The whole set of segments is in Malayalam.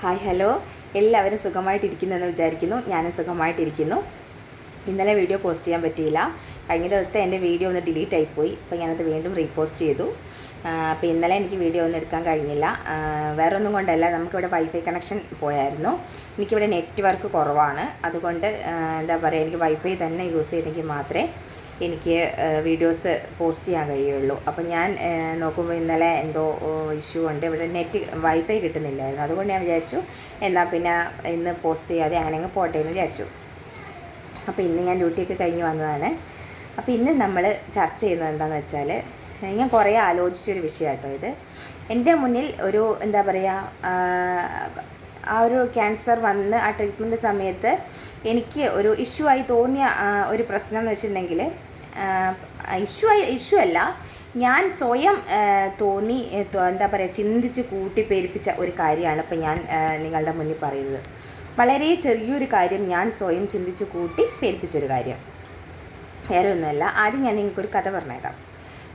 Hi hello. എല്ലാവരും സുഖമായിട്ടിരിക്കുന്നെന്ന് വിചാരിക്കുന്നു. ഞാനും സുഖമായിട്ടിരിക്കുന്നു. ഇന്നലെ വീഡിയോ പോസ്റ്റ് ചെയ്യാൻ പറ്റിയില്ല. കഴിഞ്ഞ ദിവസത്തെ എന്റെ വീഡിയോ ഒന്ന് ഡിലീറ്റ് ആയിപ്പോയി. അപ്പോൾ ഞാനത് വീണ്ടും റീപോസ്റ്റ് ചെയ്തു. അപ്പോൾ ഇന്നലെ എനിക്ക് വീഡിയോ ഒന്നും എടുക്കാൻ കഴിഞ്ഞില്ല. വേറെ ഒന്നും കൊണ്ടല്ല നമുക്കിവിടെ വൈഫൈ കണക്ഷൻ പോയായിരുന്നു. എനിക്കിവിടെ നെറ്റ്വർക്ക് കുറവാണ്. അതുകൊണ്ട് എന്താ പറയുക എനിക്ക് വൈഫൈ തന്നെ യൂസ് ചെയ്തെങ്കിൽ മാത്രമേ എനിക്ക് വീഡിയോസ് പോസ്റ്റ് ചെയ്യാൻ കഴിയുള്ളൂ. അപ്പോൾ ഞാൻ നോക്കുമ്പോൾ ഇന്നലെ എന്തോ ഇഷ്യൂ ഉണ്ട്. ഇവിടെ നെറ്റ് വൈഫൈ കിട്ടുന്നില്ലായിരുന്നു. അതുകൊണ്ട് ഞാൻ വിചാരിച്ചു എന്നാൽ പിന്നെ ഇന്ന് പോസ്റ്റ് ചെയ്യാതെ അങ്ങനെ അങ്ങ് പോട്ടെ എന്ന് വിചാരിച്ചു. അപ്പോൾ ഇന്ന് ഞാൻ ഡ്യൂട്ടിയൊക്കെ കഴിഞ്ഞ് വന്നതാണ്. അപ്പോൾ ഇന്ന് നമ്മൾ ചർച്ച ചെയ്യുന്നത് എന്താണെന്ന് വെച്ചാൽ ഞാൻ കുറേ ആലോചിച്ചൊരു വിഷയം കേട്ടോ ഇത്. എന്റെ മുന്നിൽ ഒരു എന്താ പറയുക ആ ഒരു ക്യാൻസർ വന്ന് ആ ട്രീറ്റ്മെന്റ് സമയത്ത് എനിക്ക് ഒരു ഇഷ്യൂ ആയി തോന്നിയ ഒരു പ്രശ്നം എന്ന് വെച്ചിട്ടുണ്ടെങ്കിൽ ഇഷ്യൂ ഇഷ്യൂ അല്ല. ഞാൻ സ്വയം തോന്നി എന്താ പറയുക ചിന്തിച്ച് കൂട്ടി പേരിപ്പിച്ച ഒരു കാര്യമാണ് ഇപ്പം ഞാൻ നിങ്ങളുടെ മുന്നിൽ പറയുന്നത്. വളരെ ചെറിയൊരു കാര്യം ഞാൻ സ്വയം ചിന്തിച്ച് കൂട്ടി പേരിപ്പിച്ചൊരു കാര്യം. വേറെ ഒന്നുമല്ല. ആദ്യം ഞാൻ നിങ്ങൾക്കൊരു കഥ പറഞ്ഞേക്കാം.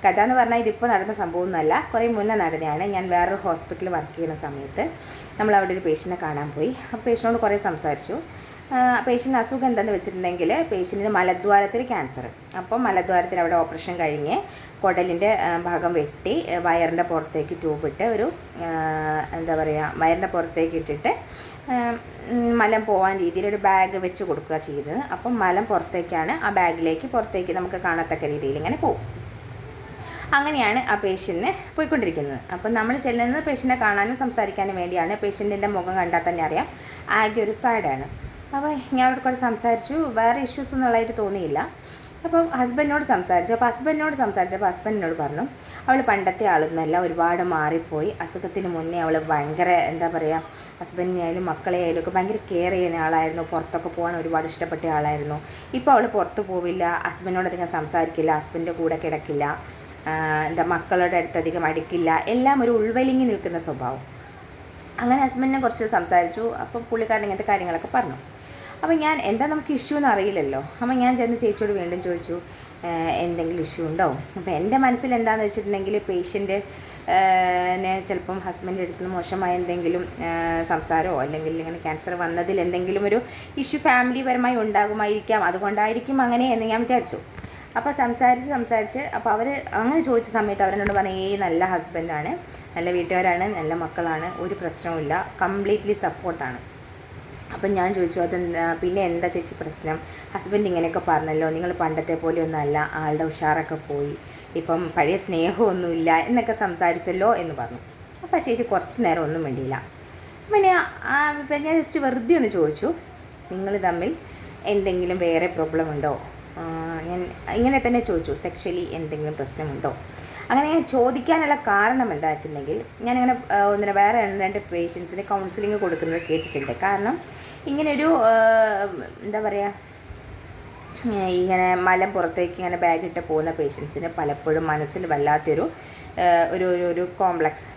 കഥ എന്ന് പറഞ്ഞാൽ ഇതിപ്പോൾ നടന്ന സംഭവമൊന്നുമല്ല. കുറേ മുന്നേ നടനെയാണ് ഞാൻ വേറൊരു ഹോസ്പിറ്റലിൽ വർക്ക് ചെയ്യുന്ന സമയത്ത് നമ്മൾ അവിടെ ഒരു പേഷ്യന്റിനെ കാണാൻ പോയി. ആ പേഷ്യനോട് കുറേ സംസാരിച്ചു. പേഷ്യന്റ് അസുഖം എന്താണെന്ന് വെച്ചിട്ടുണ്ടെങ്കിൽ പേഷ്യന്റിന് മലദ്വാരത്തിൽ ക്യാൻസർ അപ്പോൾ മലദ്വാരത്തിൽ അവിടെ ഓപ്പറേഷൻ കഴിഞ്ഞ് കുടലിന്റെ ഭാഗം വെട്ടി വയറിന്റെ പുറത്തേക്ക് ട്യൂബിട്ട് ഒരു എന്താ പറയുക വയറിന്റെ പുറത്തേക്ക് ഇട്ടിട്ട് മലം പോകാൻ രീതിയിൽ ഒരു ബാഗ് വെച്ച് കൊടുക്കുക ചെയ്തത്. അപ്പം മലം പുറത്തേക്കാണ് ആ ബാഗിലേക്ക് പുറത്തേക്ക് നമുക്ക് കാണത്തക്ക രീതിയിൽ ഇങ്ങനെ പോകും അങ്ങനെയാണ് ആ പേഷ്യന്റിന് പോയിക്കൊണ്ടിരിക്കുന്നത്. അപ്പം നമ്മൾ ചെല്ലുന്നത് പേഷ്യന്റിനെ കാണാനും സംസാരിക്കാനും വേണ്ടിയാണ്. പേഷ്യന്റിന്റെ മുഖം കണ്ടാൽ തന്നെ അറിയാം. ആകെ ഒരു സാഡാണ് അപ്പോൾ ഞാൻ അവിടെ കൂടെ സംസാരിച്ചു. വേറെ ഇഷ്യൂസ് ഒന്നുള്ളതായിട്ട് തോന്നിയില്ല. അപ്പം ഹസ്ബൻഡിനോട് സംസാരിച്ചു. അപ്പോൾ ഹസ്ബൻഡിനോട് സംസാരിച്ചപ്പോൾ ഹസ്ബൻഡിനോട് പറഞ്ഞു അവൾ പണ്ടത്തെ ആളൊന്നുമല്ല ഒരുപാട് മാറിപ്പോയി. അസുഖത്തിന് മുന്നേ അവൾ ഭയങ്കര എന്താ പറയുക ഹസ്ബൻഡിനെയായാലും മക്കളെ ആയാലും ഒക്കെ ഭയങ്കര കെയർ ചെയ്യുന്ന ആളായിരുന്നു. പുറത്തൊക്കെ പോകാൻ ഒരുപാട് ഇഷ്ടപ്പെട്ട ആളായിരുന്നു. ഇപ്പോൾ അവൾ പുറത്ത് പോവില്ല. ഹസ്ബൻഡിനോട് അധികം സംസാരിക്കില്ല. ഹസ്ബൻഡിന്റെ കൂടെ കിടക്കില്ല. എന്താ മക്കളുടെ അടുത്ത് അധികം അടുക്കില്ല. എല്ലാം ഒരു ഉൾവലിങ്ങി നിൽക്കുന്ന സ്വഭാവം. അങ്ങനെ ഹസ്ബൻഡിനെ കുറച്ച് സംസാരിച്ചു. അപ്പോൾ പുള്ളിക്കാരൻ ഇങ്ങനത്തെ കാര്യങ്ങളൊക്കെ പറഞ്ഞു. അപ്പോൾ ഞാൻ എന്താ നമുക്ക് ഇഷ്യൂ എന്ന് അറിയില്ലല്ലോ. അപ്പോൾ ഞാൻ ചെന്ന് ചേച്ചിയോട് വീണ്ടും ചോദിച്ചു എന്തെങ്കിലും ഇഷ്യൂ ഉണ്ടോ? അപ്പോൾ എന്റെ മനസ്സിൽ എന്താണെന്ന് വെച്ചിട്ടുണ്ടെങ്കിൽ പേഷ്യന്റ് ചിലപ്പം ഹസ്ബൻഡ് അടുത്ത് നിന്ന് മോശമായ എന്തെങ്കിലും സംസാരമോ അല്ലെങ്കിൽ ഇങ്ങനെ ക്യാൻസർ വന്നതിൽ എന്തെങ്കിലും ഒരു ഇഷ്യൂ ഫാമിലി പരമായി ഉണ്ടാകുമായിരിക്കാം. അതുകൊണ്ടായിരിക്കും അങ്ങനെ എന്ന് ഞാൻ വിചാരിച്ചു. അപ്പോൾ സംസാരിച്ച് സംസാരിച്ച് അപ്പോൾ അവർ അങ്ങനെ ചോദിച്ച സമയത്ത് അവരെന്നോട് പറഞ്ഞു ഏ നല്ല ഹസ്ബൻഡാണ് നല്ല വീട്ടുകാരാണ് നല്ല മക്കളാണ് ഒരു പ്രശ്നവുമില്ല കംപ്ലീറ്റ്ലി സപ്പോർട്ടാണ് അപ്പം ഞാൻ ചോദിച്ചു അത് പിന്നെ എന്താ ചേച്ചി പ്രശ്നം? ഹസ്ബൻഡ് ഇങ്ങനെയൊക്കെ പറഞ്ഞല്ലോ നിങ്ങൾ പണ്ടത്തെ പോലെ ഒന്നല്ല ആളുടെ ഉഷാറൊക്കെ പോയി. ഇപ്പം പഴയ സ്നേഹമൊന്നുമില്ല എന്നൊക്കെ സംസാരിച്ചല്ലോ എന്ന് പറഞ്ഞു. അപ്പോൾ ചേച്ചി കുറച്ച് നേരം ഒന്നും വേണ്ടിയില്ല പിന്നെ ഞാൻ ജസ്റ്റ് വെറുതെ ഒന്ന് ചോദിച്ചു നിങ്ങൾ തമ്മിൽ എന്തെങ്കിലും വേറെ പ്രോബ്ലം ഉണ്ടോ? ഞാൻ ഇങ്ങനെ തന്നെ ചോദിച്ചു സെക്ഷലി എന്തെങ്കിലും പ്രശ്നമുണ്ടോ? അങ്ങനെ ഞാൻ ചോദിക്കാനുള്ള കാരണം എന്താ വെച്ചിട്ടുണ്ടെങ്കിൽ ഞാനിങ്ങനെ ഒന്നിനെ വേറെ രണ്ട് പേഷ്യൻസിന് കൗൺസിലിംഗ് കൊടുക്കുന്നത് കേട്ടിട്ടുണ്ട്. കാരണം ഇങ്ങനൊരു എന്താ പറയുക ഇങ്ങനെ മലം പുറത്തേക്ക് ഇങ്ങനെ ബാഗിട്ട് പോകുന്ന പേഷ്യൻസിന് പലപ്പോഴും മനസ്സിൽ വല്ലാത്തൊരു ഒരു ഒരു കോംപ്ലക്സ്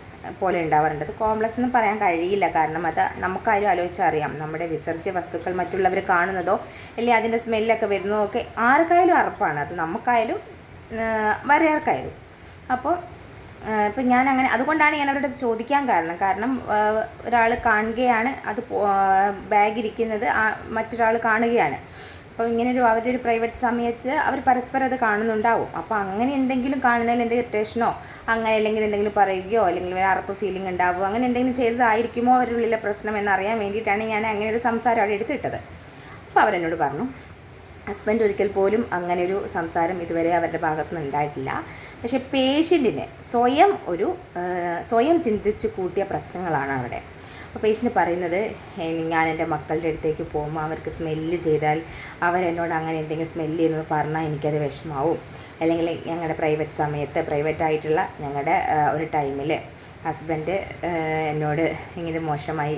പോലെ ഉണ്ടാവാറുണ്ട്. അത് കോംപ്ലക്സ് എന്ന് പറയാൻ കഴിയില്ല. കാരണം അത് നമുക്കാരും ആലോചിച്ചറിയാം. നമ്മുടെ വിസർജ്യ വസ്തുക്കൾ മറ്റുള്ളവർ കാണുന്നതോ അല്ലെങ്കിൽ അതിന്റെ സ്മെല്ലൊക്കെ വരുന്നതോ ഒക്കെ ആർക്കായാലും അറപ്പാണ്. അത് നമുക്കായാലും വരയാർക്കായാലും. അപ്പോൾ ഇപ്പം ഞാൻ അങ്ങനെ അതുകൊണ്ടാണ് ഞാൻ അവരുടെ ചോദിക്കാൻ കാരണം. കാരണം ഒരാൾ കാണുകയാണ് അത് ബാഗ് ഇരിക്കുന്നത് മറ്റൊരാൾ കാണുകയാണ്. അപ്പോൾ ഇങ്ങനെ ഒരു അവരുടെ ഒരു പ്രൈവറ്റ് സമയത്ത് അവർ പരസ്പരം അത് കാണുന്നുണ്ടാവും. അപ്പോൾ അങ്ങനെ എന്തെങ്കിലും കാണുന്നതിൽ എന്തെങ്കിലും ഇറിറ്റേഷനോ അങ്ങനെ അല്ലെങ്കിൽ എന്തെങ്കിലും പറയുകയോ അല്ലെങ്കിൽ ഒരു അറപ്പ് ഫീലിംഗ് ഉണ്ടാവുമോ അങ്ങനെ എന്തെങ്കിലും ചെയ്തതായിരിക്കുമോ അവരുടെ ഉള്ളിലെ പ്രശ്നം എന്നറിയാൻ വേണ്ടിയിട്ടാണ് ഞാൻ അങ്ങനെ ഒരു സംസാരം അവിടെ എടുത്തിട്ടത്. അപ്പോൾ അവരെന്നോട് പറഞ്ഞു ഹസ്ബൻഡ് ഒരിക്കൽ പോലും അങ്ങനെ ഒരു സംസാരം ഇതുവരെ അവരുടെ ഭാഗത്തുനിന്ന് ഉണ്ടായിട്ടില്ല. പക്ഷേ പേഷ്യന്റിന് സ്വയം ഒരു സ്വയം ചിന്തിച്ച് കൂട്ടിയ പ്രശ്നങ്ങളാണ് അവിടെ. അപ്പോൾ പേഷ്യന്റ് പറയുന്നത് ഞാൻ എന്റെ മക്കളുടെ അടുത്തേക്ക് പോകുമ്പോൾ അവർക്ക് സ്മെല്ല് ചെയ്താൽ അവരെന്നോട് അങ്ങനെ എന്തെങ്കിലും സ്മെല്ല് ചെയ്യുന്നത് പറഞ്ഞാൽ എനിക്കത് വിഷമാവും. അല്ലെങ്കിൽ ഞങ്ങളുടെ പ്രൈവറ്റ് സമയത്ത് പ്രൈവറ്റ് ആയിട്ടുള്ള ഞങ്ങളുടെ ഒരു ടൈമിൽ ഹസ്ബൻഡ് എന്നോട് ഇങ്ങനെ മോശമായി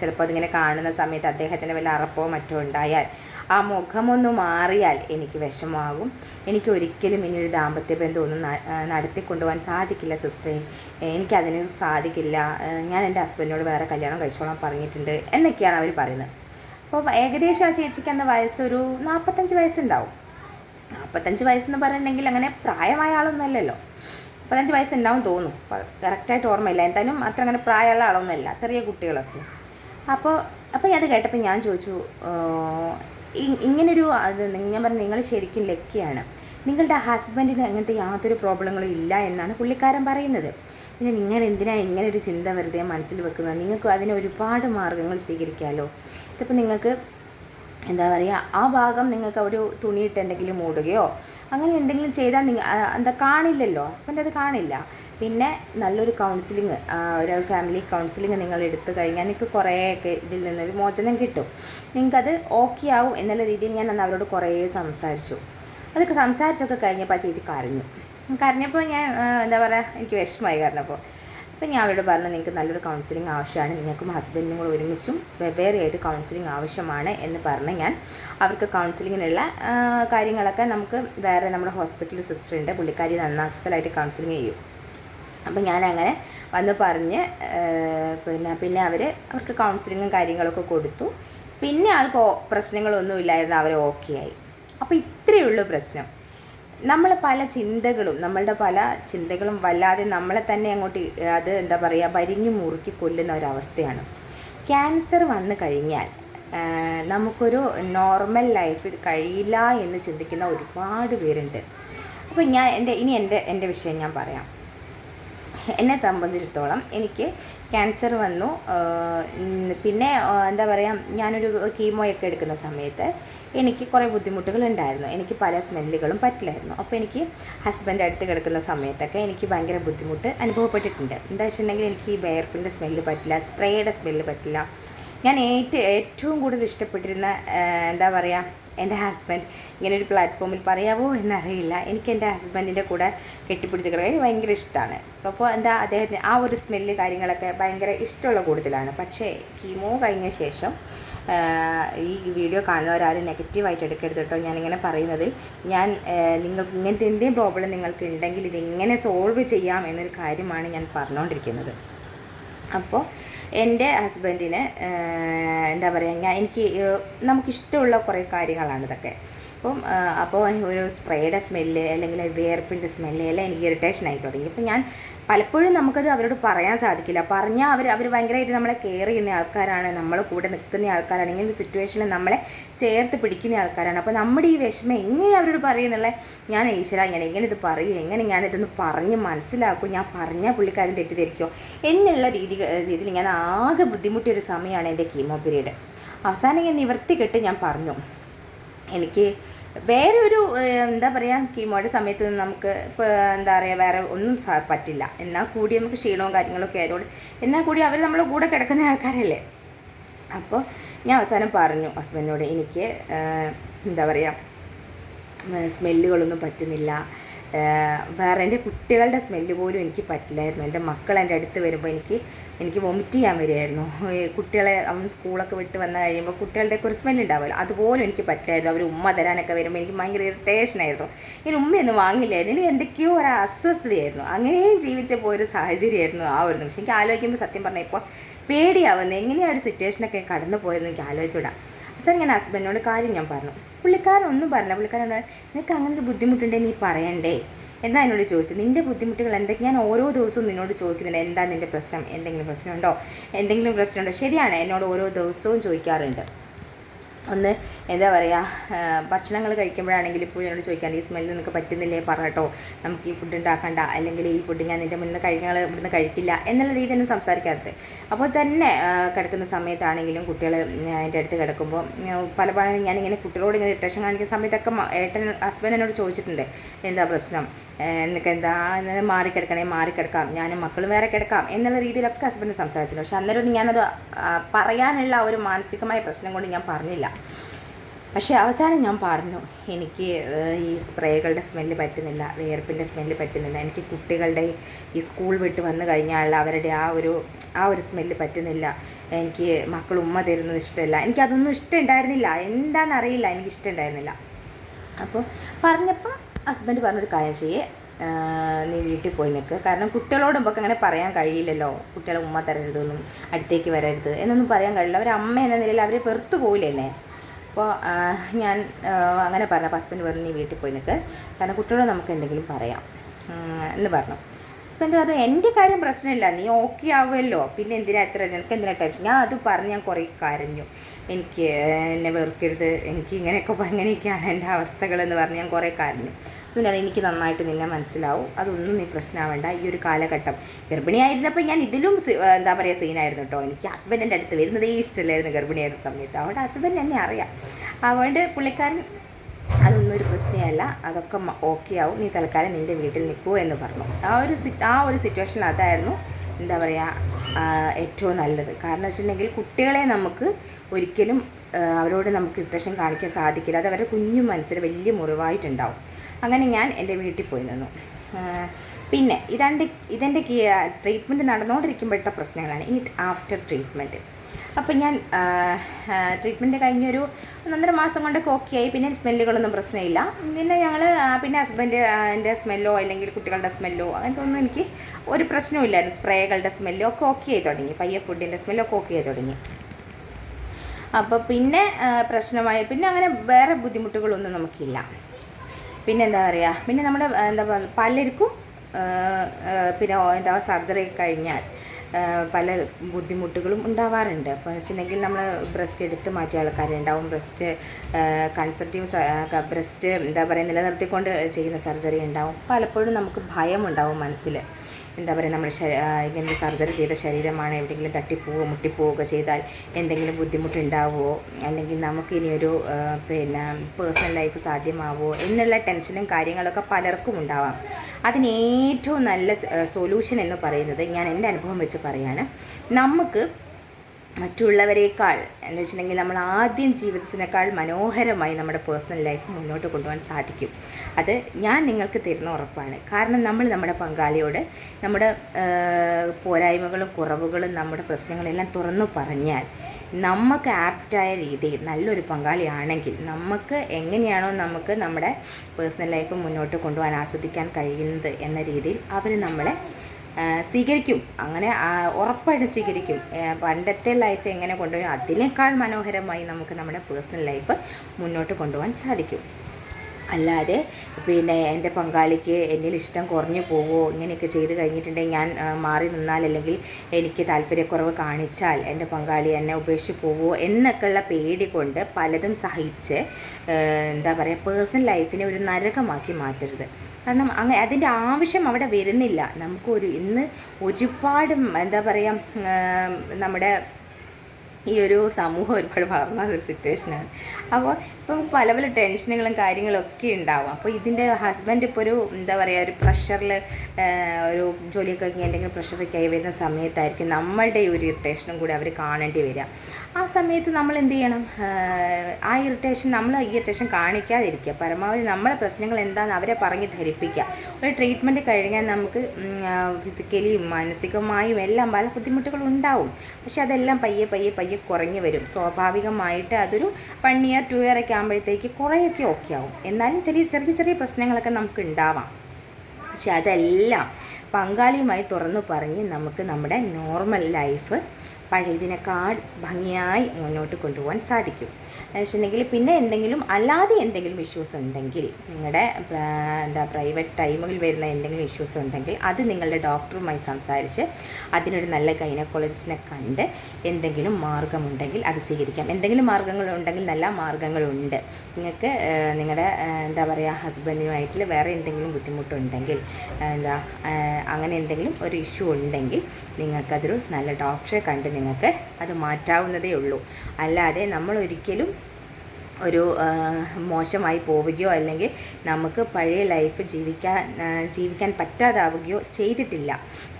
ചിലപ്പോൾ അതിങ്ങനെ കാണുന്ന സമയത്ത് അദ്ദേഹത്തിന് വല്ല അറപ്പോ മറ്റോ ഉണ്ടായാൽ ആ മുഖമൊന്ന് മാറിയാൽ എനിക്ക് വിഷമമാകും. എനിക്ക് ഒരിക്കലും ഇനി ഒരു ദാമ്പത്യ ബന്ധം ഒന്നും നടത്തിക്കൊണ്ടുപോകാൻ സാധിക്കില്ല സിസ്റ്ററെ. എനിക്കതിന് സാധിക്കില്ല. ഞാൻ എന്റെ ഹസ്ബൻഡിനോട് വേറെ കല്യാണം കഴിച്ചോളാൻ പറഞ്ഞിട്ടുണ്ട് എന്നൊക്കെയാണ് അവർ പറയുന്നത്. അപ്പോൾ ഏകദേശം ആ ചേച്ചിക്ക് അന്ന് വയസ്സൊരു നാൽപ്പത്തഞ്ച് വയസ്സുണ്ടാവും. നാൽപ്പത്തഞ്ച് വയസ്സെന്ന് പറയുന്നുണ്ടെങ്കിൽ അങ്ങനെ പ്രായമായ ആളൊന്നുമല്ലല്ലോ. മുപ്പത്തഞ്ച് വയസ്സുണ്ടാവും തോന്നും. കറക്റ്റായിട്ട് ഓർമ്മയില്ല. എന്തായാലും അത്ര അങ്ങനെ പ്രായമുള്ള ആളൊന്നുമല്ല. ചെറിയ കുട്ടികളൊക്കെ. അപ്പോൾ അപ്പോൾ അത് കേട്ടപ്പോൾ ഞാൻ ചോദിച്ചു "ആഹ്, ഇ- ഇങ്ങനൊരു അത് ഞാൻ പറഞ്ഞു നിങ്ങൾ ശരിക്കും ലക്കിയാണ്. നിങ്ങളുടെ ഹസ്ബൻഡിന് അങ്ങനത്തെ യാതൊരു പ്രോബ്ലങ്ങളും ഇല്ല എന്നാണ് പുള്ളിക്കാരൻ പറയുന്നത്. പിന്നെ നിങ്ങൾ എന്തിനാണ് ഇങ്ങനെ ഒരു ചിന്ത വെറുതെ മനസ്സിൽ വെക്കുന്നത്? നിങ്ങൾക്ക് അതിന് ഒരുപാട് മാർഗങ്ങൾ സ്വീകരിക്കാമല്ലോ ഇതിപ്പോൾ നിങ്ങൾക്ക് എന്താ പറയുക ആ ഭാഗം നിങ്ങൾക്ക് ഒരു തുണിയിട്ട് എന്തെങ്കിലും മൂടുകയോ? അങ്ങനെ എന്തെങ്കിലും ചെയ്താൽ നിങ്ങൾ എന്താ കാണില്ലല്ലോ. ഹസ്ബൻഡ് അത് കാണില്ല. പിന്നെ നല്ലൊരു കൗൺസിലിങ് ഒരു ഫാമിലി കൗൺസിലിങ് നിങ്ങൾ എടുത്തു കഴിഞ്ഞാൽ നിങ്ങൾക്ക് കുറേയൊക്കെ ഇതിൽ നിന്ന് വിമോചനം മോചനം കിട്ടും. നിങ്ങൾക്കത് ഓക്കെ ആവും എന്നുള്ള രീതിയിൽ ഞാൻ അന്ന് അവരോട് കുറേ സംസാരിച്ചു. അതൊക്കെ സംസാരിച്ചൊക്കെ കഴിഞ്ഞപ്പോൾ ആ ചേച്ചി കരഞ്ഞു. കരഞ്ഞപ്പോൾ ഞാൻ എന്താ പറയുക എനിക്ക് വിഷമമായി കരഞ്ഞപ്പോൾ. അപ്പോൾ ഞാൻ അവരോട് പറഞ്ഞു നിങ്ങൾക്ക് നല്ലൊരു കൗൺസിലിംഗ് ആവശ്യമാണ്. നിങ്ങൾക്കും ഹസ്ബൻഡിനും കൂടെ ഒരുമിച്ചും വെവ്വേറെയായിട്ട് കൗൺസിലിംഗ് ആവശ്യമാണ് എന്ന് പറഞ്ഞ് ഞാൻ അവർക്ക് കൗൺസിലിങ്ങിനുള്ള കാര്യങ്ങളൊക്കെ നമുക്ക് വേറെ നമ്മുടെ ഹോസ്പിറ്റൽ സിസ്റ്റർ ഉണ്ട് പുള്ളിക്കാരി നന്നാസലായിട്ട് കൗൺസിലിംഗ് ചെയ്യും. അപ്പം ഞാനങ്ങനെ വന്ന് പറഞ്ഞ് പിന്നെ പിന്നെ അവർ അവർക്ക് കൗൺസിലിങ്ങും കാര്യങ്ങളൊക്കെ കൊടുത്തു. പിന്നെ ആൾക്ക് പ്രശ്നങ്ങളൊന്നും ഇല്ലായിരുന്നു അവർ ഓക്കെ ആയി. അപ്പോൾ ഇത്രയേ ഉള്ളൂ പ്രശ്നം. നമ്മൾ പല ചിന്തകളും നമ്മളുടെ പല ചിന്തകളും വല്ലാതെ നമ്മളെ തന്നെ അങ്ങോട്ട് അത് എന്താ പറയുക വരിഞ്ഞു മുറുക്കി കൊല്ലുന്ന ഒരവസ്ഥയാണ്. ക്യാൻസർ വന്നു കഴിഞ്ഞാൽ നമുക്കൊരു നോർമൽ ലൈഫിൽ കഴിയില്ല എന്ന് ചിന്തിക്കുന്ന ഒരുപാട് പേരുണ്ട്. അപ്പോൾ ഞാൻ എന്റെ ഇനി എന്റെ എന്റെ വിഷയം ഞാൻ പറയാം. എന്നെ സംബന്ധിച്ചിടത്തോളം എനിക്ക് ക്യാൻസർ വന്നു. പിന്നെ എന്താ പറയുക ഞാനൊരു കീമോയൊക്കെ എടുക്കുന്ന സമയത്ത് എനിക്ക് കുറേ ബുദ്ധിമുട്ടുകൾ ഉണ്ടായിരുന്നു. എനിക്ക് പല സ്മെല്ലുകളും പറ്റില്ലായിരുന്നു. അപ്പോൾ എനിക്ക് ഹസ്ബൻഡ് അടുത്ത് കിടക്കുന്ന സമയത്തൊക്കെ എനിക്ക് ഭയങ്കര ബുദ്ധിമുട്ട് അനുഭവപ്പെട്ടിട്ടുണ്ട്. എന്താ വെച്ചിട്ടുണ്ടെങ്കിൽ എനിക്ക് ഈ വേർപ്പിന്റെ സ്മെല്ല് പറ്റില്ല സ്പ്രേയുടെ സ്മെല്ല് പറ്റില്ല. ഞാൻ ഏറ്റവും കൂടുതൽ ഇഷ്ടപ്പെട്ടിരുന്ന എന്താ പറയുക എന്റെ ഹസ്ബൻഡ് ഇങ്ങനെ ഒരു പ്ലാറ്റ്ഫോമിൽ പറയാവോ എന്നറിയില്ല. എനിക്ക് എന്റെ ഹസ്ബൻഡിന്റെ കൂടെ കെട്ടിപ്പിടിച്ച് കിടക്കാൻ ഭയങ്കര ഇഷ്ടമാണ് അപ്പോൾ എന്താ അദ്ദേഹത്തിന് ആ ഒരു സ്മെല്ല് കാര്യങ്ങളൊക്കെ ഭയങ്കര ഇഷ്ടമുള്ള കൂടുതലാണ്. പക്ഷേ കീമോ കഴിഞ്ഞ ശേഷം ഈ വീഡിയോ കാണുന്നവരാരും നെഗറ്റീവായിട്ട് എടുക്കരുത് കേട്ടോ ഞാനിങ്ങനെ പറയുന്നത്. ഞാൻ നിങ്ങൾക്ക് ഇങ്ങനത്തെ എന്തെങ്കിലും പ്രോബ്ലം നിങ്ങൾക്ക് ഉണ്ടെങ്കിൽ ഇതെങ്ങനെ സോൾവ് ചെയ്യാം എന്നൊരു കാര്യമാണ് ഞാൻ പറഞ്ഞുകൊണ്ടിരിക്കുന്നത് അപ്പോൾ എന്റെ ഹസ്ബൻഡിന് എന്താ പറയുക ഞാൻ എനിക്ക് നമുക്കിഷ്ടമുള്ള കുറേ കാര്യങ്ങളാണ് ഇതൊക്കെ. അപ്പം അപ്പോൾ ഒരു സ്പ്രേയുടെ സ്മെല്ല് അല്ലെങ്കിൽ വേർപ്പിന്റെ സ്മെല്ല് എല്ലാം എനിക്ക് ഇറിറ്റേഷൻ ആയി തുടങ്ങി. അപ്പം ഞാൻ പലപ്പോഴും നമുക്കത് അവരോട് പറയാൻ സാധിക്കില്ല. പറഞ്ഞാൽ അവർ അവർ ഭയങ്കരമായിട്ട് നമ്മളെ കെയർ ചെയ്യുന്ന ആൾക്കാരാണ്. നമ്മൾ കൂടെ നിൽക്കുന്ന ആൾക്കാരാണ്. ഇങ്ങനെ ഒരു സിറ്റുവേഷനിൽ നമ്മളെ ചേർത്ത് പിടിക്കുന്ന ആൾക്കാരാണ്. അപ്പോൾ നമ്മുടെ ഈ വിഷമം എങ്ങനെ അവരോട് പറയുന്നുള്ള ഞാൻ ഈശ്വര ഞാൻ എങ്ങനെ ഇത് പറയും. എങ്ങനെ ഞാൻ ഇതൊന്ന് പറഞ്ഞ് മനസ്സിലാക്കും? ഞാൻ പറഞ്ഞാൽ പുള്ളിക്കാരൻ തെറ്റിദ്ധരിക്കുമോ എന്നുള്ള രീതി രീതിയിൽ ഞാൻ ആകെ ബുദ്ധിമുട്ടിയ ഒരു സമയമാണ് എന്റെ കീമോ പീരീഡ്. അവസാനം ഞാൻ നിവർത്തി കെട്ട് ഞാൻ പറഞ്ഞു എനിക്ക് വേറെ ഒരു ഏഹ്, എന്താ പറയുക കീമോയുടെ സമയത്ത് നമുക്ക് ഇപ്പോൾ എന്താ പറയുക വേറെ ഒന്നും പറ്റില്ല. എന്നാൽ കൂടി നമുക്ക് ക്ഷീണവും കാര്യങ്ങളൊക്കെ ആയതുകൊണ്ട് എന്നാൽ കൂടി അവർ നമ്മളെ കൂടെ കിടക്കുന്ന ആൾക്കാരല്ലേ? അപ്പോൾ ഞാൻ അവസാനം പറഞ്ഞു ഹസ്ബൻഡിനോട് എനിക്ക് എന്താ പറയുക സ്മെല്ലുകളൊന്നും പറ്റുന്നില്ല. വേറെ എന്റെ കുട്ടികളുടെ സ്മെല്ല് പോലും എനിക്ക് പറ്റില്ലായിരുന്നു. എന്റെ മക്കൾ എന്റെ അടുത്ത് വരുമ്പോൾ എനിക്ക് എനിക്ക് വൊമിറ്റ് ചെയ്യാൻ വരുമായിരുന്നു കുട്ടികളെ അവൻ സ്കൂളൊക്കെ വിട്ട് വന്നു കഴിയുമ്പോൾ കുട്ടികളുടെയൊക്കെ ഒരു സ്മെല്ല് ഉണ്ടാവുമല്ലോ. അതുപോലും എനിക്ക് പറ്റില്ലായിരുന്നു. അവർ ഉമ്മ തരാനൊക്കെ വരുമ്പോൾ എനിക്ക് ഭയങ്കര ഇറിറ്റേഷൻ ആയിരുന്നു. ഇനി ഉമ്മയൊന്നും വാങ്ങില്ലായിരുന്നു. ഇനി എന്തൊക്കെയോ ഒരു അസ്വസ്ഥതയായിരുന്നു. അങ്ങനെയും ജീവിച്ച പോയൊരു സാഹചര്യമായിരുന്നു ആ ഒരു നിമിഷം. എനിക്ക് ആലോചിക്കുമ്പോൾ സത്യം പറഞ്ഞാൽ ഇപ്പോൾ പേടിയാവുന്നത് എങ്ങനെയാണ് ഒരു സിറ്റുവേഷനൊക്കെ കടന്നു പോയതെന്ന് എനിക്ക് ആലോചിച്ചുവിടാം സാർ ഞാൻ ഹസ്ബൻഡിനോട് കാര്യം ഞാൻ പറഞ്ഞു. പുള്ളിക്കാരൻ ഒന്നും പറഞ്ഞില്ല. പുള്ളിക്കാരൻ നിനക്ക് അങ്ങനെ ഒരു ബുദ്ധിമുട്ടുണ്ടെങ്കിൽ നീ പറയണ്ടേ? എന്താ എന്നോട് ചോദിച്ചു നിന്റെ ബുദ്ധിമുട്ടുകൾ എന്തൊക്കെ ഞാൻ ഓരോ ദിവസവും നിന്നോട് ചോദിക്കുന്നുണ്ട്. എന്താ നിന്റെ പ്രശ്നം? എന്തെങ്കിലും പ്രശ്നമുണ്ടോ? എന്തെങ്കിലും പ്രശ്നമുണ്ടോ? ശരിയാണ് എന്നോട് ഓരോ ദിവസവും ചോദിക്കാറുണ്ട്. ഒന്ന് എന്താ പറയുക ഭക്ഷണങ്ങൾ കഴിക്കുമ്പോഴാണെങ്കിൽ ഇപ്പോൾ എന്നോട് ചോദിക്കാണ്ട് ഈ സ്മെല്ല് നിനക്ക് പറ്റുന്നില്ലേ? പറട്ടോ നമുക്ക് ഈ ഫുഡ് ഉണ്ടാക്കണ്ട. അല്ലെങ്കിൽ ഈ ഫുഡ് ഞാൻ നിന്റെ മുന്നിൽ കഴിക്കാൻ ഇവിടുന്ന് കഴിക്കില്ല. എന്നുള്ള രീതി തന്നെ സംസാരിക്കാറുണ്ട്. അപ്പോൾ തന്നെ കിടക്കുന്ന സമയത്താണെങ്കിലും കുട്ടികൾ എന്റെ അടുത്ത് കിടക്കുമ്പോൾ ഞാൻ പലപ്പോഴും ഞാനിങ്ങനെ കുട്ടികളോട് ഇങ്ങനെ ഇറിറ്റേഷൻ കാണിക്കുന്ന സമയത്തൊക്കെ ഏട്ടൻ ഹസ്ബൻഡ് എന്നോട് ചോദിച്ചിട്ടുണ്ട്. എന്താ പ്രശ്നം? നിനക്ക് എന്താ? എന്നത് മാറിക്കിടക്കണേ മാറിക്കിടക്കാം. ഞാനും മക്കളും വേറെ കിടക്കാം. എന്നുള്ള രീതിയിലൊക്കെ ഹസ്ബൻഡ് സംസാരിച്ചിട്ടുണ്ട്. പക്ഷെ അന്നേരമൊന്നും ഞാനത് പറയാനുള്ള ഒരു മാനസികമായ പ്രശ്നം കൊണ്ട് ഞാൻ പറഞ്ഞില്ല. പക്ഷേ അവസാനം ഞാൻ പറഞ്ഞു എനിക്ക് ഈ സ്പ്രേകളുടെ സ്മെല്ല് പറ്റുന്നില്ല വേർപ്പിന്റെ സ്മെല്ല് പറ്റുന്നില്ല. എനിക്ക് കുട്ടികളുടെ ഈ സ്കൂൾ വിട്ട് വന്നു കഴിഞ്ഞാൽ അവരുടെ ആ ഒരു ആ ഒരു സ്മെല്ല് പറ്റുന്നില്ല. എനിക്ക് മക്കൾ ഉമ്മ തരുന്നത് ഇഷ്ടമല്ല. എനിക്കതൊന്നും ഇഷ്ടമുണ്ടായിരുന്നില്ല. എന്താണെന്നറിയില്ല എനിക്ക് ഇഷ്ടമുണ്ടായിരുന്നില്ല. അപ്പോൾ പറഞ്ഞപ്പം ഹസ്ബൻഡ് പറഞ്ഞൊരു കാര്യം ചെയ്യേ. നീ വീട്ടിൽ പോയി നിൽക്ക്. കാരണം കുട്ടികളോട് നമുക്ക് അങ്ങനെ പറയാൻ കഴിയില്ലല്ലോ. കുട്ടികളെ ഉമ്മ തരരുതെന്നും അടുത്തേക്ക് വരരുത് എന്നൊന്നും പറയാൻ കഴിയില്ല. അവർ അമ്മ എന്ന നിലയിൽ അവർ വെറുത്തു പോയില്ലേ അപ്പോൾ ഞാൻ അങ്ങനെ പറഞ്ഞു. ഹസ്ബൻഡ് പറഞ്ഞു നീ വീട്ടിൽ പോയി നിൽക്ക്. കാരണം കുട്ടികളോട് നമുക്ക് എന്തെങ്കിലും പറയാം. എന്ന് പറഞ്ഞു. ഹസ്ബൻഡ് പറഞ്ഞു എന്റെ കാര്യം പ്രശ്നമില്ല. നീ ഓക്കെ ആവുമല്ലോ. പിന്നെ എന്തിനാ എത്ര നിനക്ക് എന്തിനാ ടെൻഷൻ ഞാൻ അത് പറഞ്ഞ് ഞാൻ കുറേ കരഞ്ഞു. എനിക്ക് എന്നെ വെറുക്കരുത്. എനിക്ക് ഇങ്ങനെയൊക്കെ ഇങ്ങനെയൊക്കെയാണ് എന്റെ അവസ്ഥകളെന്ന് പറഞ്ഞ് ഞാൻ കുറേ കരഞ്ഞു. പിന്നെ എനിക്ക് നന്നായിട്ട് നിന്നെ മനസ്സിലാവും. അതൊന്നും നീ പ്രശ്നമാവേണ്ട ഈ ഒരു കാലഘട്ടം. ഗർഭിണിയായിരുന്നപ്പോൾ ഞാൻ ഇതിലും എന്താ പറയുക സീനായിരുന്നു കേട്ടോ എനിക്ക് ഹസ്ബൻഡിന്റെ അടുത്ത് വരുന്നതേ ഇഷ്ടമല്ലായിരുന്നു ഗർഭിണിയായിരുന്ന സമയത്ത്. അതുകൊണ്ട് ഹസ്ബൻഡ് എന്നെ അറിയാം. അതുകൊണ്ട് പുള്ളിക്കാരൻ അതൊന്നും ഒരു പ്രശ്നമല്ല. അതൊക്കെ ഓക്കെ ആവും. നീ തൽക്കാലം നിന്റെ വീട്ടിൽ നിൽക്കൂ എന്ന് പറഞ്ഞു. ആ ഒരു ആ ഒരു സിറ്റുവേഷൻ അതായിരുന്നു എന്താ പറയുക ഏറ്റവും നല്ലത്. കാരണം വെച്ചിട്ടുണ്ടെങ്കിൽ കുട്ടികളെ നമുക്ക് ഒരിക്കലും അവരോട് നമുക്ക് ഇറിറ്റേഷൻ കാണിക്കാൻ സാധിക്കില്ല. അത് അവരുടെ കുഞ്ഞു മനസ്സിൽ വലിയ മുറിവായിട്ടുണ്ടാവും. അങ്ങനെ ഞാൻ എന്റെ വീട്ടിൽ പോയി നിന്നു. പിന്നെ ഇതാണ്ട് ഇതെന്റെ ട്രീറ്റ്മെന്റ് നടന്നുകൊണ്ടിരിക്കുമ്പോഴത്തെ പ്രശ്നങ്ങളാണ്. ഇനി ആഫ്റ്റർ ട്രീറ്റ്മെന്റ് അപ്പം ഞാൻ ട്രീറ്റ്മെന്റ് കഴിഞ്ഞൊരു ഒന്നൊന്നര മാസം ഓക്കെ ആയി. പിന്നെ സ്മെല്ലുകളൊന്നും പ്രശ്നമില്ല. പിന്നെ ഞങ്ങൾ പിന്നെ ഹസ്ബൻഡ് എന്റെ സ്മെല്ലോ അല്ലെങ്കിൽ കുട്ടികളുടെ സ്മെല്ലോ അങ്ങനത്തെ ഒന്നും എനിക്ക് ഒരു പ്രശ്നവും ഇല്ലായിരുന്നു. സ്പ്രേകളുടെ സ്മെല്ലോ ഒക്കെ ഓക്കെ ആയി തുടങ്ങി. പയ്യ ഫുഡിന്റെ സ്മെല്ലോ ഒക്കെ ഓക്കെ ആയി തുടങ്ങി. അപ്പോൾ പിന്നെ പ്രശ്നമായി. പിന്നെ അങ്ങനെ വേറെ ബുദ്ധിമുട്ടുകളൊന്നും നമുക്കില്ല. പിന്നെ എന്താ പറയുക പിന്നെ നമ്മുടെ എന്താ പലർക്കും പിന്നെ എന്താ സർജറി കഴിഞ്ഞാൽ പല ബുദ്ധിമുട്ടുകളും ഉണ്ടാവാറുണ്ട്. അപ്പോൾ വെച്ചിട്ടുണ്ടെങ്കിൽ നമ്മൾ ബ്രസ്റ്റ് എടുത്ത് മാറ്റിയ ആൾക്കാരുണ്ടാവും ബ്രസ്റ്റ് കൺസർട്ടീവ് ബ്രസ്റ്റ് എന്താ പറയുക നിലനിർത്തിക്കൊണ്ട് ചെയ്യുന്ന സർജറി ഉണ്ടാവും. പലപ്പോഴും നമുക്ക് ഭയമുണ്ടാവും മനസ്സിൽ എന്താ പറയുക ആ, ഇങ്ങനെ സർജറി ചെയ്ത ശരീരമാണ് എവിടെയെങ്കിലും തട്ടിപ്പോവുക മുട്ടിപ്പോവുക ചെയ്താൽ എന്തെങ്കിലും ബുദ്ധിമുട്ടുണ്ടാവുമോ അല്ലെങ്കിൽ നമുക്ക് ഇനിയൊരു പിന്നെ പേഴ്സണൽ ലൈഫ് സാധ്യമാവുമോ എന്നുള്ള ടെൻഷനും കാര്യങ്ങളൊക്കെ പലർക്കും ഉണ്ടാവാം. അതിന് ഏറ്റവും നല്ല സൊല്യൂഷൻ എന്ന് പറയുന്നത് ഞാൻ എന്റെ അനുഭവം വെച്ച് പറയാണ്. നമുക്ക് മറ്റുള്ളവരെക്കാൾ എന്ന് വെച്ചിട്ടുണ്ടെങ്കിൽ നമ്മൾ ആദ്യം ജീവിതത്തിനേക്കാൾ മനോഹരമായി നമ്മുടെ പേഴ്സണൽ ലൈഫ് മുന്നോട്ട് കൊണ്ടുപോകാൻ സാധിക്കും. അത് ഞാൻ നിങ്ങൾക്ക് തരുന്ന ഉറപ്പാണ്. കാരണം നമ്മൾ നമ്മുടെ പങ്കാളിയോട് നമ്മുടെ പോരായ്മകളും കുറവുകളും നമ്മുടെ പ്രശ്നങ്ങളെല്ലാം തുറന്നു പറഞ്ഞാൽ നമുക്ക് ആപ്റ്റായ രീതിയിൽ നല്ലൊരു പങ്കാളിയാണെങ്കിൽ നമുക്ക് എങ്ങനെയാണോ നമുക്ക് നമ്മുടെ പേഴ്സണൽ ലൈഫ് മുന്നോട്ട് കൊണ്ടുപോകാൻ ആസ്വദിക്കാൻ കഴിയുന്നത് എന്ന രീതിയിൽ അവർ നമ്മളെ സ്വീകരിക്കും. അങ്ങനെ ഉറപ്പായിട്ട് സ്വീകരിക്കും. പണ്ടത്തെ ലൈഫ് എങ്ങനെ കൊണ്ടുപോയി അതിനേക്കാൾ മനോഹരമായി നമുക്ക് നമ്മുടെ പേഴ്സണൽ ലൈഫ് മുന്നോട്ട് കൊണ്ടുപോകാൻ സാധിക്കും. അല്ലാതെ പിന്നെ എന്റെ പങ്കാളിക്ക് എന്നിൽ ഇഷ്ടം കുറഞ്ഞു പോവോ ഇങ്ങനെയൊക്കെ ചെയ്ത് കഴിഞ്ഞിട്ടുണ്ടെങ്കിൽ ഞാൻ മാറി നിന്നാൽ അല്ലെങ്കിൽ എനിക്ക് താല്പര്യക്കുറവ് കാണിച്ചാൽ എന്റെ പങ്കാളി എന്നെ ഉപേക്ഷിച്ച് പോവോ എന്നൊക്കെയുള്ള പേടി കൊണ്ട് പലതും സഹിച്ച് എന്താ പറയുക പേഴ്സണൽ ലൈഫിനെ ഒരു നരകമാക്കി മാറ്റരുത്. കാരണം അങ്ങ് അതിന്റെ ആവശ്യം അവിടെ വരുന്നില്ല. നമുക്കൊരു ഇന്ന് ഒരുപാട് എന്താ പറയുക നമ്മുടെ ഈ ഒരു സമൂഹം ഒരുപാട് വളർന്ന ഒരു സിറ്റുവേഷനാണ് അപ്പോൾ ഇപ്പം പല പല ടെൻഷനുകളും കാര്യങ്ങളും ഒക്കെ ഉണ്ടാവും. അപ്പോൾ ഇതിന്റെ ഹസ്ബൻഡ് ഇപ്പോൾ ഒരു എന്താ പറയുക ഒരു പ്രഷറിൽ ഒരു ജോലിയൊക്കെ എന്തെങ്കിലും പ്രഷറൊക്കെ ആയി വരുന്ന സമയത്തായിരിക്കും നമ്മളുടെ ഈ ഒരു ഇറിറ്റേഷനും കൂടി അവർ കാണേണ്ടി വരിക. ആ സമയത്ത് നമ്മൾ എന്ത് ചെയ്യണം? ആ ഇറിറ്റേഷൻ നമ്മൾ ഇറിറ്റേഷൻ കാണിക്കാതിരിക്കുക. പരമാവധി നമ്മളെ പ്രശ്നങ്ങൾ എന്താണെന്ന് അവരെ പറഞ്ഞ് ധരിപ്പിക്കുക. ഒരു ട്രീറ്റ്മെന്റ് കഴിഞ്ഞാൽ നമുക്ക് ഫിസിക്കലിയും മാനസികമായും എല്ലാം പല ബുദ്ധിമുട്ടുകളും ഉണ്ടാവും. പക്ഷെ അതെല്ലാം പയ്യെ പയ്യെ പയ്യെ കുറഞ്ഞു വരും. സ്വാഭാവികമായിട്ട് അതൊരു വൺ ഇയർ ടു ഇയർ ഒക്കെ ആകുമ്പോഴത്തേക്ക് കുറേയൊക്കെ ഓക്കെ ആവും. എന്നാലും ചെറിയ ചെറിയ ചെറിയ പ്രശ്നങ്ങളൊക്കെ നമുക്ക് ഉണ്ടാവാം. പക്ഷെ അതെല്ലാം പങ്കാളിയുമായി തുറന്നു പറഞ്ഞ് നമുക്ക് നമ്മുടെ നോർമൽ ലൈഫ് പഴയതിനേക്കാൾ ഭംഗിയായി മുന്നോട്ട് കൊണ്ടുപോകാൻ സാധിക്കും. വെച്ചിട്ടുണ്ടെങ്കിൽ പിന്നെ എന്തെങ്കിലും അല്ലാതെ എന്തെങ്കിലും ഇഷ്യൂസ് ഉണ്ടെങ്കിൽ നിങ്ങളുടെ എന്താ പ്രൈവറ്റ് ടൈമുകളിൽ വരുന്ന എന്തെങ്കിലും ഇഷ്യൂസ് ഉണ്ടെങ്കിൽ അത് നിങ്ങളുടെ ഡോക്ടറുമായി സംസാരിച്ച് അതിനൊരു നല്ല ഗൈനക്കോളജിസ്റ്റിനെ കണ്ട് എന്തെങ്കിലും മാർഗമുണ്ടെങ്കിൽ അത് സ്വീകരിക്കാം. എന്തെങ്കിലും മാർഗങ്ങളുണ്ടെങ്കിൽ നല്ല മാർഗങ്ങളുണ്ട് നിങ്ങൾക്ക് നിങ്ങളുടെ എന്താ പറയുക ഹസ്ബൻഡുമായിട്ട് വേറെ എന്തെങ്കിലും ബുദ്ധിമുട്ടുണ്ടെങ്കിൽ എന്താ അങ്ങനെ എന്തെങ്കിലും ഒരു ഇഷ്യൂ ഉണ്ടെങ്കിൽ നിങ്ങൾക്കതൊരു നല്ല ഡോക്ടറെ കണ്ട് നിങ്ങൾക്ക് അത് മാറ്റാവുന്നതേ ഉള്ളൂ. അല്ലാതെ നമ്മൾ ഒരിക്കലും ഒരു മോശമായി പോവുകയോ അല്ലെങ്കിൽ നമുക്ക് പഴയ ലൈഫ് ജീവിക്കാൻ ജീവിക്കാൻ പറ്റാതാവുകയോ ചെയ്തിട്ടില്ല.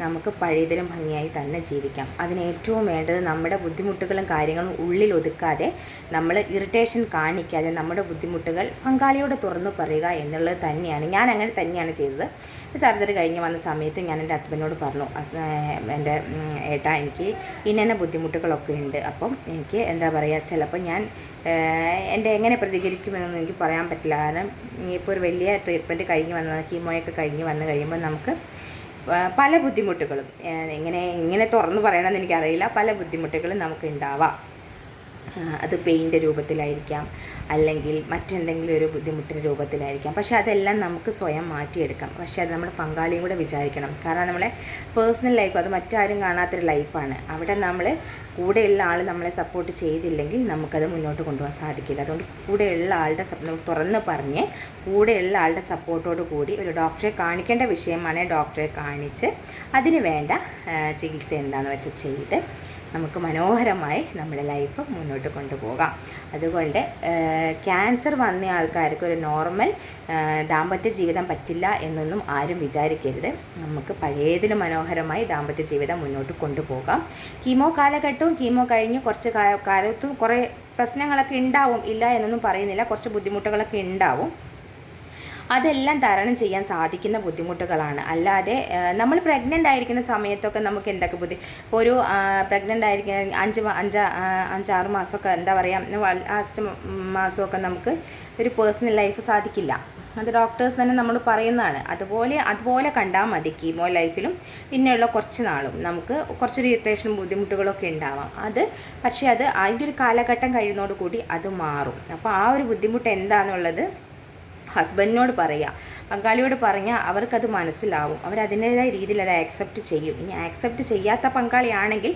നമുക്ക് പഴയതിലും ഭംഗിയായി തന്നെ ജീവിക്കാം. അതിന് ഏറ്റവും വേണ്ടത് നമ്മുടെ ബുദ്ധിമുട്ടുകളും കാര്യങ്ങളും ഉള്ളിൽ ഒതുക്കാതെ നമ്മൾ ഇറിറ്റേഷൻ കാണിക്കാതെ നമ്മുടെ ബുദ്ധിമുട്ടുകൾ പങ്കാളിയോട് തുറന്നു പറയുക എന്നുള്ളത് തന്നെയാണ്. ഞാൻ അങ്ങനെ തന്നെയാണ് ചെയ്തത്. സർജറി കഴിഞ്ഞ് വന്ന സമയത്ത് ഞാൻ എന്റെ ഹസ്ബൻഡിനോട് പറഞ്ഞു എന്റെ ഏട്ടാ എനിക്ക് ഇന്ന ബുദ്ധിമുട്ടുകളൊക്കെ ഉണ്ട്. അപ്പം എനിക്ക് എന്താ പറയുക ചിലപ്പോൾ ഞാൻ എന്റെ എങ്ങനെ പ്രതികരിക്കുമെന്നൊന്നും എനിക്ക് പറയാൻ പറ്റില്ല. കാരണം ഇപ്പോൾ ഒരു വലിയ ട്രീറ്റ്മെന്റ് കഴിഞ്ഞ് വന്ന കീമോയൊക്കെ കഴിഞ്ഞ് വന്ന് കഴിയുമ്പോൾ നമുക്ക് പല ബുദ്ധിമുട്ടുകളും എങ്ങനെ എങ്ങനെ തുറന്നു പറയണമെന്ന് എനിക്കറിയില്ല. പല ബുദ്ധിമുട്ടുകളും നമുക്ക് ഉണ്ടാവാം. അത് പെയിന്റെ രൂപത്തിലായിരിക്കാം അല്ലെങ്കിൽ മറ്റെന്തെങ്കിലും ഒരു ബുദ്ധിമുട്ടിന്റെ രൂപത്തിലായിരിക്കാം. പക്ഷേ അതെല്ലാം നമുക്ക് സ്വയം മാറ്റിയെടുക്കാം. പക്ഷേ അത് നമ്മുടെ പങ്കാളിയും കൂടെ വിചാരിക്കണം. കാരണം നമ്മളെ പേഴ്സണൽ ലൈഫ് അത് മറ്റാരും കാണാത്തൊരു ലൈഫാണ് അവിടെ നമ്മൾ കൂടെയുള്ള ആൾ നമ്മളെ സപ്പോർട്ട് ചെയ്തില്ലെങ്കിൽ നമുക്കത് മുന്നോട്ട് കൊണ്ടുപോകാൻ സാധിക്കില്ല. അതുകൊണ്ട് കൂടെയുള്ള ആളുടെ തുറന്ന് പറഞ്ഞ് കൂടെയുള്ള ആളുടെ സപ്പോർട്ടോട് കൂടി ഒരു ഡോക്ടറെ കാണിക്കേണ്ട വിഷയമാണ് ഡോക്ടറെ കാണിച്ച് അതിന് വേണ്ട ചികിത്സ എന്താണെന്ന് വെച്ചാൽ ചെയ്ത് നമുക്ക് മനോഹരമായി നമ്മുടെ ലൈഫ് മുന്നോട്ട് കൊണ്ടുപോകാം. അതുകൊണ്ട് ക്യാൻസർ വന്ന ആൾക്കാർക്ക് ഒരു നോർമൽ ദാമ്പത്യ ജീവിതം പറ്റില്ല എന്നൊന്നും ആരും വിചാരിക്കരുത്. നമുക്ക് പഴയതിലും മനോഹരമായി ദാമ്പത്യ ജീവിതം മുന്നോട്ട് കൊണ്ടുപോകാം. കീമോ കാലഘട്ടവും കീമോ കഴിഞ്ഞ് കുറച്ച് കാലത്തും കുറേ പ്രശ്നങ്ങളൊക്കെ ഉണ്ടാവും ഇല്ല എന്നൊന്നും പറയുന്നില്ല. കുറച്ച് ബുദ്ധിമുട്ടുകളൊക്കെ ഉണ്ടാവും. അതെല്ലാം തരണം ചെയ്യാൻ സാധിക്കുന്ന ബുദ്ധിമുട്ടുകളാണ്. അല്ലാതെ നമ്മൾ പ്രഗ്നന്റ് ആയിരിക്കുന്ന സമയത്തൊക്കെ നമുക്ക് എന്തൊക്കെ ബുദ്ധി ഇപ്പോൾ ഒരു പ്രഗ്നന്റ് ആയിരിക്കുന്ന അഞ്ച് അഞ്ച് അഞ്ചാറ് മാസമൊക്കെ എന്താ പറയുക ലാസ്റ്റ് മാസമൊക്കെ നമുക്ക് ഒരു പേഴ്സണൽ ലൈഫ് സാധിക്കില്ല. അത് ഡോക്ടേഴ്സ് തന്നെ നമ്മൾ പറയുന്നതാണ്. അതുപോലെ അതുപോലെ കണ്ടാൽ മതി കീമോ ലൈഫിലും പിന്നെയുള്ള കുറച്ച് നാളും. നമുക്ക് കുറച്ചൊരു ഇറിറ്റേഷനും ബുദ്ധിമുട്ടുകളൊക്കെ ഉണ്ടാവാം. അത് പക്ഷേ അത് അതിന്റെ ഒരു കാലഘട്ടം കഴിയുന്നതോടുകൂടി അത് മാറും. അപ്പോൾ ആ ഒരു ബുദ്ധിമുട്ട് എന്താണെന്നുള്ളത് ഹസ്ബൻഡിനോട് പറയുക പങ്കാളിയോട് പറഞ്ഞാൽ അവർക്കത് മനസ്സിലാവും. അവരതിന്റെതായ രീതിയിൽ അത് ആക്സെപ്റ്റ് ചെയ്യും. ഇനി ആക്സെപ്റ്റ് ചെയ്യാത്ത പങ്കാളിയാണെങ്കിൽ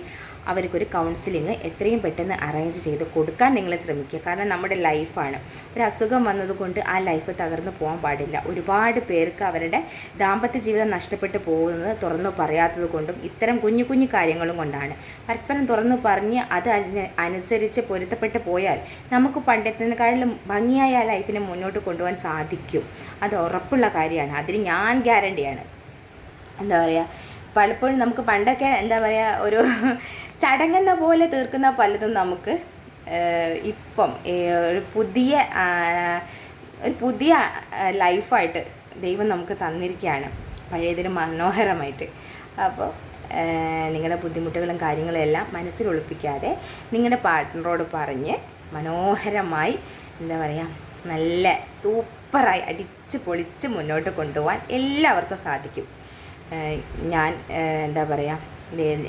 അവർക്കൊരു കൗൺസിലിംഗ് എത്രയും പെട്ടെന്ന് അറേഞ്ച് ചെയ്ത് കൊടുക്കാൻ നിങ്ങൾ ശ്രമിക്കുക. കാരണം നമ്മുടെ ലൈഫാണ് ഒരു അസുഖം വന്നതുകൊണ്ട് ആ ലൈഫ് തകർന്നു പോകാൻ പാടില്ല. ഒരുപാട് പേർക്ക് അവരുടെ ദാമ്പത്യ ജീവിതം നഷ്ടപ്പെട്ടു പോകുന്നത് തുറന്നു പറയാത്തത് കൊണ്ടും ഇത്തരം കുഞ്ഞു കുഞ്ഞു കാര്യങ്ങളും കൊണ്ടാണ്. പരസ്പരം തുറന്നു പറഞ്ഞ് അത് അനുസരിച്ച് പൊരുത്തപ്പെട്ട് പോയാൽ നമുക്ക് പണ്ടത്തേക്കാളും ഭംഗിയായ ആ ലൈഫിനെ മുന്നോട്ട് കൊണ്ടുപോകാൻ സാധിക്കും. അത് ഉറപ്പുള്ള കാര്യമാണ്. അതിന് ഞാൻ ഗ്യാരണ്ടിയാണ് എന്താ പറയുക പലപ്പോഴും നമുക്ക് പണ്ടൊക്കെ എന്താ പറയുക ഒരു ചടങ്ങെന്ന പോലെ തീർക്കുന്ന പലതും നമുക്ക് ഇപ്പം ഒരു പുതിയ ഒരു പുതിയ ലൈഫായിട്ട് ദൈവം നമുക്ക് തന്നിരിക്കുകയാണ്. പഴയതിന് മനോഹരമായിട്ട്. അപ്പോൾ നിങ്ങളുടെ ബുദ്ധിമുട്ടുകളും കാര്യങ്ങളും എല്ലാം മനസ്സിൽ ഒളിപ്പിക്കാതെ നിങ്ങളുടെ പാർട്ട്ണറോട് പറഞ്ഞ് മനോഹരമായി എന്താ പറയുക നല്ല സൂപ്പറായി അടിച്ച് പൊളിച്ച് മുന്നോട്ട് കൊണ്ടുപോകാൻ എല്ലാവർക്കും സാധിക്കും. ഞാൻ എന്താ പറയുക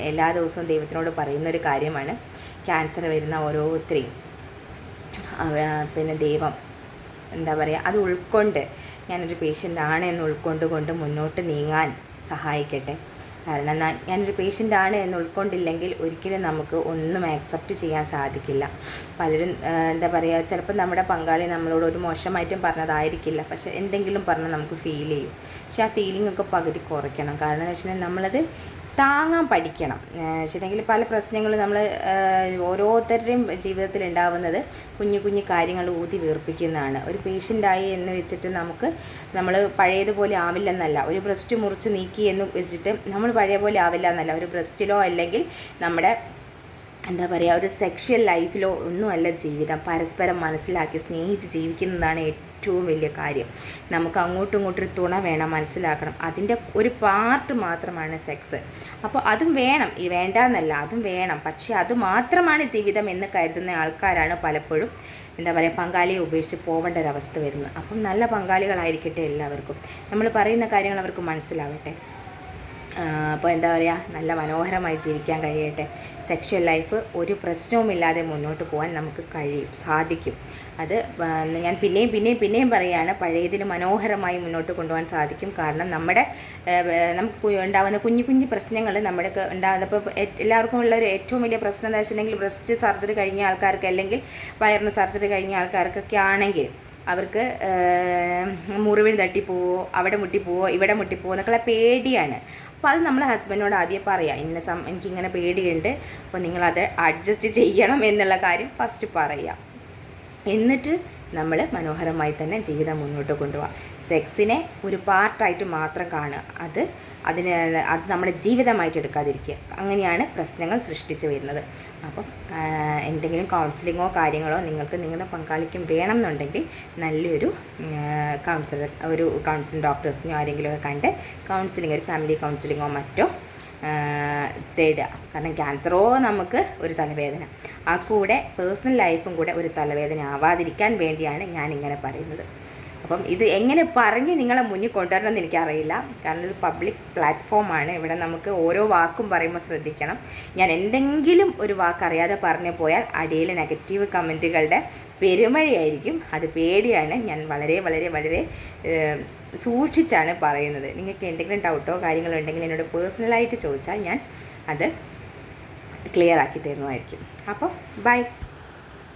എല്ലാ ദിവസവും ദൈവത്തിനോട് പറയുന്ന ഒരു കാര്യമാണ്. ക്യാൻസർ വരുന്ന ഓരോരുത്തരെയും പിന്നെ ദൈവം എന്താ പറയുക അത് ഉൾക്കൊണ്ട് ഞാനൊരു ആണ് എന്ന് ഉൾക്കൊണ്ട് കൊണ്ട് മുന്നോട്ട് നീങ്ങാൻ സഹായിക്കട്ടെ. കാരണം ഞാനൊരു ആണ് എന്ന് ഉൾക്കൊണ്ടില്ലെങ്കിൽ ഒരിക്കലും നമുക്ക് ഒന്നും ആക്സെപ്റ്റ് ചെയ്യാൻ സാധിക്കില്ല. പലരും എന്താ പറയുക ചിലപ്പോൾ നമ്മുടെ പങ്കാളി നമ്മളോട് ഒരു മോശമായിട്ടും പറഞ്ഞതായിരിക്കില്ല. പക്ഷെ എന്തെങ്കിലും പറഞ്ഞാൽ നമുക്ക് ഫീൽ ചെയ്യും. പക്ഷെ ആ ഫീലിംഗ് ഒക്കെ പകുതി കുറയ്ക്കണം. കാരണം എന്ന് വെച്ചിട്ടുണ്ടെങ്കിൽ നമ്മളത് താങ്ങാൻ പഠിക്കണം. വെച്ചിട്ടുണ്ടെങ്കിൽ പല പ്രശ്നങ്ങളും നമ്മൾ ഓരോരുത്തരുടെയും ജീവിതത്തിൽ ഉണ്ടാവുന്നത് കുഞ്ഞു കുഞ്ഞു കാര്യങ്ങൾ ഊതി വീർപ്പിക്കുന്നതാണ്. ഒരു പേഷ്യന്റായി എന്ന് വെച്ചിട്ട് നമുക്ക് നമ്മൾ പഴയതുപോലെ ആവില്ലെന്നല്ല. ഒരു ബ്രസ്റ്റ് മുറിച്ച് നീക്കി എന്ന് വെച്ചിട്ട് നമ്മൾ പഴയ പോലെ ആവില്ല എന്നല്ല ഒരു ബ്രസ്റ്റിലോ അല്ലെങ്കിൽ നമ്മുടെ എന്താ പറയുക ഒരു സെക്ഷൽ ലൈഫിലോ ഒന്നുമല്ല ജീവിതം. പരസ്പരം മനസ്സിലാക്കി സ്നേഹിച്ച് ജീവിക്കുന്നതാണ് ഏറ്റവും വലിയ കാര്യം. നമുക്ക് അങ്ങോട്ടും ഇങ്ങോട്ടും ഒരു തുണ വേണം മനസ്സിലാക്കണം. അതിന്റെ ഒരു പാർട്ട് മാത്രമാണ് സെക്സ് അപ്പോൾ അതും വേണം. ഈ വേണ്ട എന്നല്ല അതും വേണം. പക്ഷേ അത് മാത്രമാണ് ജീവിതം എന്ന് കരുതുന്ന ആൾക്കാരാണ് പലപ്പോഴും എന്താ പറയുക പങ്കാളിയെ ഉപേക്ഷിച്ച് പോകേണ്ട ഒരവസ്ഥ വരുന്നത്. അപ്പം നല്ല പങ്കാളികളായിരിക്കട്ടെ എല്ലാവർക്കും. നമ്മൾ പറയുന്ന കാര്യങ്ങൾ അവർക്ക് മനസ്സിലാവട്ടെ. അപ്പോൾ എന്താ പറയുക നല്ല മനോഹരമായി ജീവിക്കാൻ കഴിയട്ടെ. സെക്ഷൽ ലൈഫ് ഒരു പ്രശ്നവുമില്ലാതെ മുന്നോട്ട് പോകാൻ നമുക്ക് കഴിയും സാധിക്കും. അത് ഞാൻ പിന്നെയും പിന്നെയും പിന്നെയും പറയുകയാണ് പഴയതിന് മനോഹരമായി മുന്നോട്ട് കൊണ്ടുപോകാൻ സാധിക്കും. കാരണം നമ്മുടെ നമുക്ക് ഉണ്ടാകുന്ന കുഞ്ഞു കുഞ്ഞു പ്രശ്നങ്ങൾ നമ്മുടെ ഉണ്ടാകുന്ന ഇപ്പോൾ എല്ലാവർക്കും ഉള്ള ഒരു ഏറ്റവും വലിയ പ്രശ്നം എന്താ വെച്ചിട്ടുണ്ടെങ്കിൽ ബ്രസ്റ്റ് സർജറി കഴിഞ്ഞ ആൾക്കാർക്ക് അല്ലെങ്കിൽ വയറിന് സർജറി കഴിഞ്ഞ ആൾക്കാർക്കൊക്കെ ആണെങ്കിൽ അവർക്ക് മുറിവിന് തട്ടിപ്പോവോ അവിടെ മുട്ടിപ്പോവോ ഇവിടെ മുട്ടിപ്പോവോ എന്നൊക്കെയുള്ള പേടിയാണ്. അപ്പോൾ അത് നമ്മൾ ഹസ്ബൻഡിനോട് ആദ്യം പറയാം. ഇന്ന സം എനിക്കിങ്ങനെ പേടിയുണ്ട്. അപ്പോൾ നിങ്ങളത് അഡ്ജസ്റ്റ് ചെയ്യണം എന്നുള്ള കാര്യം ഫസ്റ്റ് പറയാം. എന്നിട്ട് നമ്മൾ മനോഹരമായി തന്നെ ജീവിതം മുന്നോട്ട് കൊണ്ടുപോകാം സെക്സിനെ ഒരു പാർട്ടായിട്ട് മാത്രം കാണുക. അത് അതിന് അത് നമ്മുടെ ജീവിതമായിട്ട് എടുക്കാതിരിക്കുക. അങ്ങനെയാണ് പ്രശ്നങ്ങൾ സൃഷ്ടിച്ചു വരുന്നത്. അപ്പം എന്തെങ്കിലും കൗൺസിലിങ്ങോ കാര്യങ്ങളോ നിങ്ങൾക്ക് നിങ്ങളുടെ പങ്കാളിക്കും വേണം എന്നുണ്ടെങ്കിൽ നല്ലൊരു കൗൺസിലർ ഒരു കൗൺസിലിംഗ് ഡോക്ടേഴ്സിനോ ആരെങ്കിലുമൊക്കെ കണ്ട് കൗൺസിലിംഗ് ഒരു ഫാമിലി കൗൺസിലിങ്ങോ മറ്റോ തേടുക. കാരണം ക്യാൻസറോ നമുക്ക് ഒരു തലവേദന. ആ കൂടെ പേഴ്സണൽ ലൈഫും കൂടെ ഒരു തലവേദന ആവാതിരിക്കാൻ വേണ്ടിയാണ് ഞാൻ ഇങ്ങനെ പറയുന്നത്. അപ്പം ഇത് എങ്ങനെ പറഞ്ഞ് നിങ്ങളെ മുന്നിൽ കൊണ്ടുവരണം എന്ന് എനിക്കറിയില്ല. കാരണം ഇത് പബ്ലിക് പ്ലാറ്റ്ഫോമാണ് ഇവിടെ നമുക്ക് ഓരോ വാക്കും പറയുമ്പോൾ ശ്രദ്ധിക്കണം. ഞാൻ എന്തെങ്കിലും ഒരു വാക്ക് അറിയാതെ പറഞ്ഞു പോയാൽ അടിയിൽ നെഗറ്റീവ് കമന്റുകളുടെ പെരുമഴയായിരിക്കും. അത് പേടിയാണ്. ഞാൻ വളരെ വളരെ വളരെ സൂക്ഷിച്ചാണ് പറയുന്നത്. നിങ്ങൾക്ക് എന്തെങ്കിലും ഡൗട്ടോ കാര്യങ്ങളോ ഉണ്ടെങ്കിൽ എന്നോട് പേഴ്സണലായിട്ട് ചോദിച്ചാൽ ഞാൻ അത് ക്ലിയർ ആക്കി തരുന്നതായിരിക്കും. അപ്പോൾ ബൈ